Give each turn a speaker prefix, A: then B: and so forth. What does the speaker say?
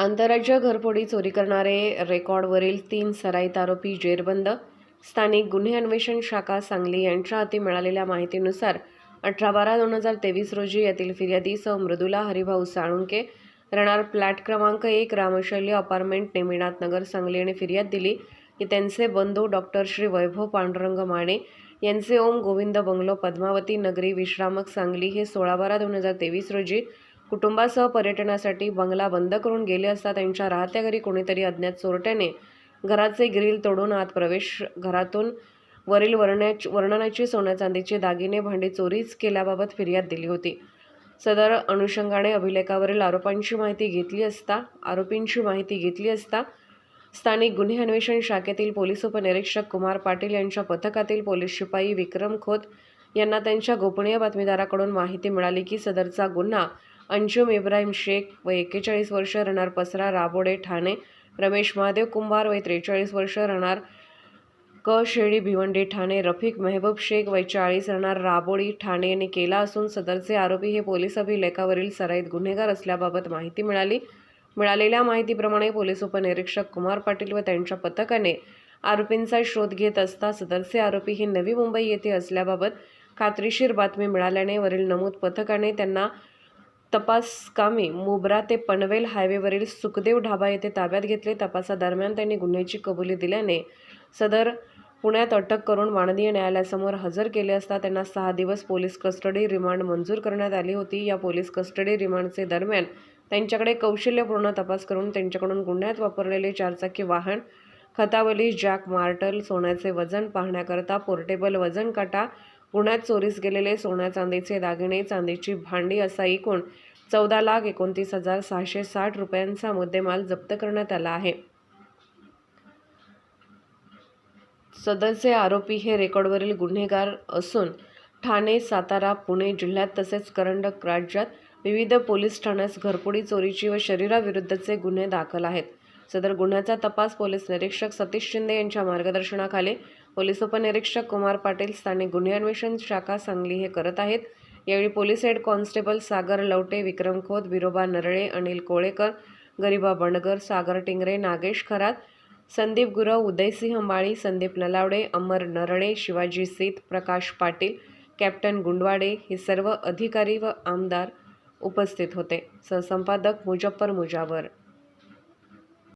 A: आंतरराज्य घरफोडी चोरी करणारे रेकॉर्डवरील तीन सराईत आरोपी जेरबंद. स्थानिक गुन्हे अन्वेषण शाखा सांगली यांच्या हाती मिळालेल्या माहितीनुसार अठरा बारा दोन हजार तेवीस रोजी यातील फिर्यादी सौ मृदुला हरिभाऊ साळुंके राहणार फ्लॅट क्रमांक एक रामशैली अपार्टमेंट नेमिनाथ नगर सांगली यांनी फिर्याद दिली. की त्यांचे बंधू डॉक्टर श्री वैभव पांडुरंग माने यांचे ओम गोविंद बंगलो पद्मावती नगरी विश्रामक सांगली हे सोळा बारा दोन हजार तेवीस रोजी कुटुंबासह पर्यटनासाठी बंगला बंद करून गेले असता त्यांच्या राहत्या घरी कोणीतरी अज्ञात चोरट्याने घराचे ग्रिल तोडून आत प्रवेश घरातून वरील वर्ण्याच वर्णनाची सोन्या चांदीचे दागिने भांडी चोरीच केल्याबाबत फिर्याद दिली होती. सदर अनुषंगाने अभिलेखावरील आरोपांची माहिती घेतली असता आरोपींची माहिती घेतली असता स्थानिक गुन्हे अन्वेषण शाखेतील पोलीस उपनिरीक्षक कुमार पाटील यांच्या पथकातील पोलीस शिपाई विक्रम खोत यांना त्यांच्या गोपनीय बातमीदाराकडून माहिती मिळाली की सदरचा गुन्हा अंजुम इब्राहिम शेख व एक्केचाळीस वर्ष राहणार पसरा राबोडे ठाणे रमेश महादेव कुंभार वय त्रेचाळीस वर्ष राहणार क शेळी भिवंडी ठाणे रफिक मेहबूब शेख वय चाळीस राहणार राबोळी ठाणे यांनी केला असून सदरचे आरोपी हे पोलीस अभिलेखावरील सराईत गुन्हेगार असल्याबाबत माहिती मिळाली. मिळालेल्या माहितीप्रमाणे पोलीस उपनिरीक्षक कुमार पाटील व त्यांच्या पथकाने आरोपींचा शोध घेत असता सदरचे आरोपी हे नवी मुंबई येथे असल्याबाबत खात्रीशीर बातमी मिळाल्याने वरील नमूद पथकाने त्यांना तपासकामी मुब्रा ते पनवेल हायवेवरील सुखदेव ढाबा येथे ताब्यात घेतले. तपासादरम्यान त्यांनी गुन्ह्याची कबुली दिल्याने सदर पुण्यात अटक करून माननीय न्यायालयासमोर हजर केले असता त्यांना सहा दिवस पोलीस कस्टडी रिमांड मंजूर करण्यात आली होती. या पोलीस कस्टडी रिमांडचे दरम्यान त्यांच्याकडे कौशल्यपूर्ण तपास करून त्यांच्याकडून गुन्ह्यात वापरलेले चारचाकी वाहन खतावली जॅक मार्टल सोन्याचे वजन पाहण्याकरता पोर्टेबल वजन काटा पुण्यात चोरीस गेलेले सोन्या चांदीचे दागिने चांदीची भांडी असा एकूण चौदा लाख एकोणतीस हजार सहाशे साठ रुपयांचा मुद्देमाल जप्त करण्यात आला आहे. सदरचे आरोपी हे रेकॉर्डवरील गुन्हेगार असून ठाणे सातारा पुणे जिल्ह्यात तसेच करंडक राज्यात विविध पोलीस ठाण्यास घरपोडी चोरीची व शरीराविरुद्धचे गुन्हे दाखल आहेत. सदर गुन्ह्याचा तपास पोलीस निरीक्षक सतीश शिंदे यांच्या मार्गदर्शनाखाली. पोलीस उपनिरीक्षक कुमार पाटील स्थानिक गुन्हे अन्वेषण शाखा सांगली हे करत आहेत. यावेळी police head constable Sagar Lavate Vikram Khot Biroba Narale Anil Kolekar Gariba Bandgar Sagar Tingre Nagesh Kharat Sandeep Gurav Udaysinh Mali Sandeep Nalawade Amar Narale Shivaji Seet Prakash Patil captain Gundwade हे सर्व अधिकारी व आमदार उपस्थित होते. सहसंपादक मुजफ्फर मुजावर.